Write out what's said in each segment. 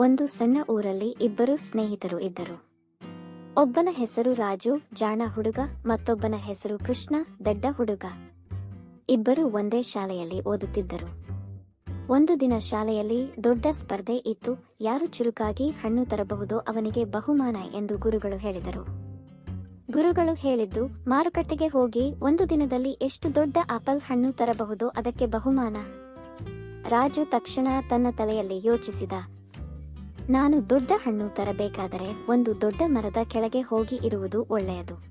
ಒಂದು ಸಣ್ಣ ಊರಲ್ಲಿ ಇಬ್ಬರು ಸ್ನೇಹಿತರು ಇದ್ದರು. ಒಬ್ಬನ ಹೆಸರು ರಾಜು, ಜಾಣ ಹುಡುಗ, ಮತ್ತೊಬ್ಬನ ಹೆಸರು ಕೃಷ್ಣ, ದಡ್ಡ ಹುಡುಗ. ಇಬ್ಬರು ಒಂದೇ ಶಾಲೆಯಲ್ಲಿ ಓದುತ್ತಿದ್ದರು. ಒಂದು ದಿನ ಶಾಲೆಯಲ್ಲಿ ದೊಡ್ಡ ಸ್ಪರ್ಧೆ ಇತ್ತು. ಯಾರು ಚುರುಕಾಗಿ ಹಣ್ಣು ತರಬಹುದೋ ಅವನಿಗೆ ಬಹುಮಾನ ಎಂದು ಗುರುಗಳು ಹೇಳಿದರು. ಗುರುಗಳು ಹೇಳಿದ್ದು, ಮಾರುಕಟ್ಟೆಗೆ ಹೋಗಿ ಒಂದು ದಿನದಲ್ಲಿ ಎಷ್ಟು ದೊಡ್ಡ ಆಪಲ್ ಹಣ್ಣು ತರಬಹುದೋ ಅದಕ್ಕೆ ಬಹುಮಾನ. ರಾಜು ತಕ್ಷಣ ತನ್ನ ತಲೆಯಲ್ಲಿ ಯೋಚಿಸಿದ ನಾನು ದೊಡ್ಡ ಹಣ್ಣು ತರಬೇಕಾದರೆ ಒಂದು ದೊಡ್ಡ ಮರದ ಕೆಳಗೆ ಹೋಗಿ ಇರುವುದು ಒಳ್ಳೆಯದು.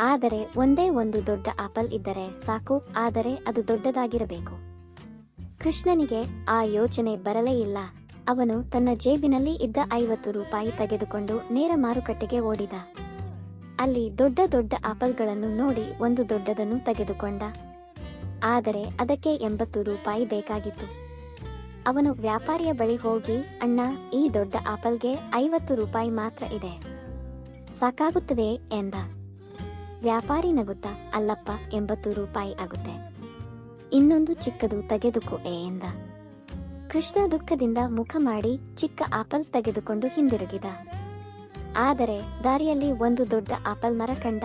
ಆದರೆ ಒಂದೇ ಒಂದು ದೊಡ್ಡ ಆಪಲ್ ಇದ್ದರೆ ಸಾಕು, ಆದರೆ ಅದು ದೊಡ್ಡದಾಗಿರಬೇಕು. ಕೃಷ್ಣನಿಗೆ ಆ ಯೋಚನೆ ಬರಲೇ ಇಲ್ಲ. ಅವನು ತನ್ನ ಜೇಬಿನಲ್ಲಿ ಇದ್ದ ಐವತ್ತು ರೂಪಾಯಿ ತೆಗೆದುಕೊಂಡು ನೇರ ಮಾರುಕಟ್ಟೆಗೆ ಓಡಿದ. ಅಲ್ಲಿ ದೊಡ್ಡ ದೊಡ್ಡ ಆಪಲ್ಗಳನ್ನು ನೋಡಿ ಒಂದು ದೊಡ್ಡದನ್ನು ತೆಗೆದುಕೊಂಡ. ಆದರೆ ಅದಕ್ಕೆ ಎಂಬತ್ತು ರೂಪಾಯಿ ಬೇಕಾಗಿತ್ತು. ಅವನು ವ್ಯಾಪಾರಿಯ ಬಳಿ ಹೋಗಿ, ಅಣ್ಣ, ಈ ದೊಡ್ಡ ಆಪಲ್ಗೆ ಐವತ್ತು ರೂಪಾಯಿ ಮಾತ್ರ ಇದೆ. ಸಾಕಾಗುತ್ತದೆ? ಎಂದ. ವ್ಯಾಪಾರಿ ನಗುತ್ತಾ, ಅಲ್ಲಪ್ಪ, ಎಂಬತ್ತು ರೂಪಾಯಿ ಆಗುತ್ತೆ. ಇನ್ನೊಂದು ಚಿಕ್ಕದು ತೆಗೆದುಕೋ ಎಂದ. ಕೃಷ್ಣ ದುಃಖದಿಂದ ಮುಖ ಮಾಡಿ ಚಿಕ್ಕ ಆಪಲ್ ತೆಗೆದುಕೊಂಡು ಹಿಂದಿರುಗಿದ. ಆದರೆ ದಾರಿಯಲ್ಲಿ ಒಂದು ದೊಡ್ಡ ಆಪಲ್ ಮರ ಕಂಡ.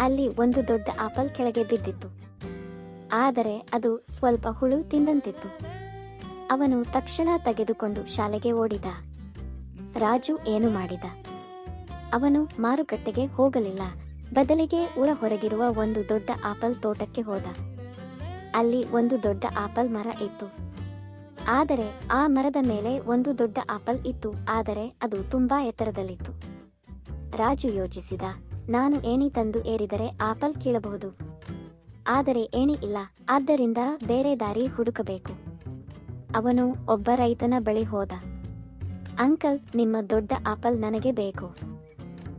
ಅಲ್ಲಿ ಒಂದು ದೊಡ್ಡ ಆಪಲ್ ಕೆಳಗೆ ಬಿದ್ದಿತ್ತು. ಆದರೆ ಅದು ಸ್ವಲ್ಪ ಹುಳು ತಿಂದಂತಿತ್ತು. ಅವನು ತಕ್ಷಣ ತೆಗೆದುಕೊಂಡು ಶಾಲೆಗೆ ಓಡಿದ. ರಾಜು ಏನು ಮಾಡಿದ? ಅವನು ಮಾರುಕಟ್ಟೆಗೆ ಹೋಗಲಿಲ್ಲ. ಬದಲಿಗೆ ಊರ ಹೊರಗಿರುವ ಒಂದು ದೊಡ್ಡ ಆಪಲ್ ತೋಟಕ್ಕೆ ಹೋದ. ಅಲ್ಲಿ ಒಂದು ದೊಡ್ಡ ಆಪಲ್ ಮರ ಇತ್ತು. ಆದರೆ ಆ ಮರದ ಮೇಲೆ ಒಂದು ದೊಡ್ಡ ಆಪಲ್ ಇತ್ತು. ಆದರೆ ಅದು ತುಂಬಾ ಎತ್ತರದಲ್ಲಿತ್ತು. ರಾಜು ಯೋಚಿಸಿದ, ನಾನು ಏಣಿ ತಂದು ಏರಿದರೆ ಆಪಲ್ ಕೀಳಬಹುದು? ಆದರೆ ಏಣಿ ಇಲ್ಲ. ಆದ್ದರಿಂದ ಬೇರೆ ದಾರಿ ಹುಡುಕಬೇಕು. ಅವನು ಒಬ್ಬ ರೈತನ ಬಳಿ ಹೋದ. ಅಂಕಲ್, ನಿಮ್ಮ ದೊಡ್ಡ ಆಪಲ್ ನನಗೆ ಬೇಕು.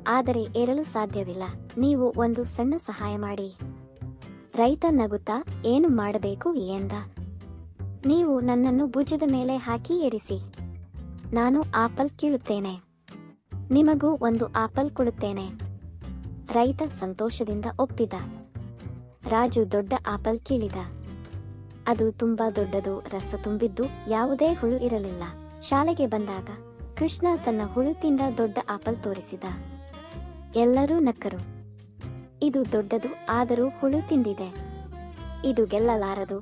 ಆದರೆ ಏರಲು ಸಾಧ್ಯವಿಲ್ಲ. ನೀವು ಒಂದು ಸಣ್ಣ ಸಹಾಯ ಮಾಡಿ. ರೈತ ನಗುತ್ತಾ, ಏನು ಮಾಡಬೇಕು ಎಂದ. ನೀವು ನನ್ನನ್ನು ಭುಜದ ಮೇಲೆ ಹಾಕಿ ಏರಿಸಿ. ನಾನು ಆಪಲ್ ಕೀಳುತ್ತೇನೆ. ನಿಮಗೂ ಒಂದು ಆಪಲ್ ಕೊಡುತ್ತೇನೆ. ರೈತ ಸಂತೋಷದಿಂದ ಒಪ್ಪಿದ. ರಾಜು ದೊಡ್ಡ ಆಪಲ್ ಕೀಳಿದ. ಅದು ತುಂಬಾ ದೊಡ್ಡದು, ರಸ ತುಂಬಿದ್ದು ಯಾವುದೇ ಹುಳು ಇರಲಿಲ್ಲ. ಶಾಲೆಗೆ ಬಂದಾಗ ಕೃಷ್ಣ ತನ್ನ ಹುಳು ತಿಂದ ದೊಡ್ಡ ಆಪಲ್ ತೋರಿಸಿದ. ಎಲ್ಲರೂ ನಕ್ಕರು. ಇದು ದೊಡ್ಡದು, ಆದರೂ ಹುಳು ತಿಂದಿದೆ. ಇದು ಗೆಲ್ಲಲಾರದು.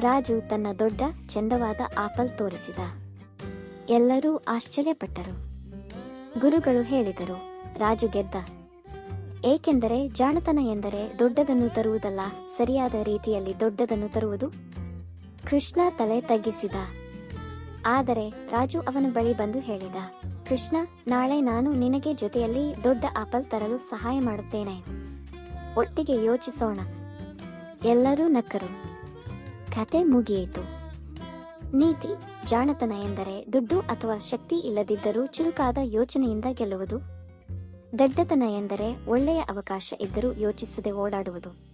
ರಾಜು ತನ್ನ ದೊಡ್ಡ, ಚಂದವಾದ ಆಪಲ್ ತೋರಿಸಿದ. ಎಲ್ಲರೂ ಆಶ್ಚರ್ಯಪಟ್ಟರು. ಗುರುಗಳು ಹೇಳಿದರು, ರಾಜು ಗೆದ್ದ ಏಕೆಂದರೆ ಜಾಣತನ ಎಂದರೆ ದೊಡ್ಡದನ್ನು ತರುವುದಲ್ಲ, ಸರಿಯಾದ ರೀತಿಯಲ್ಲಿ ದೊಡ್ಡದನ್ನು ತರುವುದು? ಕೃಷ್ಣ ತಲೆ ತಗ್ಗಿಸಿದ. ಆದರೆ ರಾಜು ಅವನ ಬಳಿ ಬಂದು ಹೇಳಿದ, ಕೃಷ್ಣ, ನಾಳೆ ನಾನು ನಿನಗೆ ಜೊತೆಯಲ್ಲಿ ದೊಡ್ಡ ಆಪಲ್ ತರಲು ಸಹಾಯ ಮಾಡುತ್ತೇನೆ. ಒಟ್ಟಿಗೆ ಯೋಚಿಸೋಣ. ಎಲ್ಲರೂ ನಕ್ಕರು. ಕತೆ ಮುಗಿಯಿತು. ನೀತಿ ಜಾಣತನ ಎಂದರೆ ದುಡ್ಡು ಅಥವಾ ಶಕ್ತಿ ಇಲ್ಲದಿದ್ದರೂ ಚುರುಕಾದ ಯೋಚನೆಯಿಂದ ಗೆಲ್ಲುವುದು? ದಡ್ಡತನ ಎಂದರೆ ಒಳ್ಳೆಯ ಅವಕಾಶ ಇದ್ದರೂ ಯೋಚಿಸದೆ ಓಡಾಡುವುದು.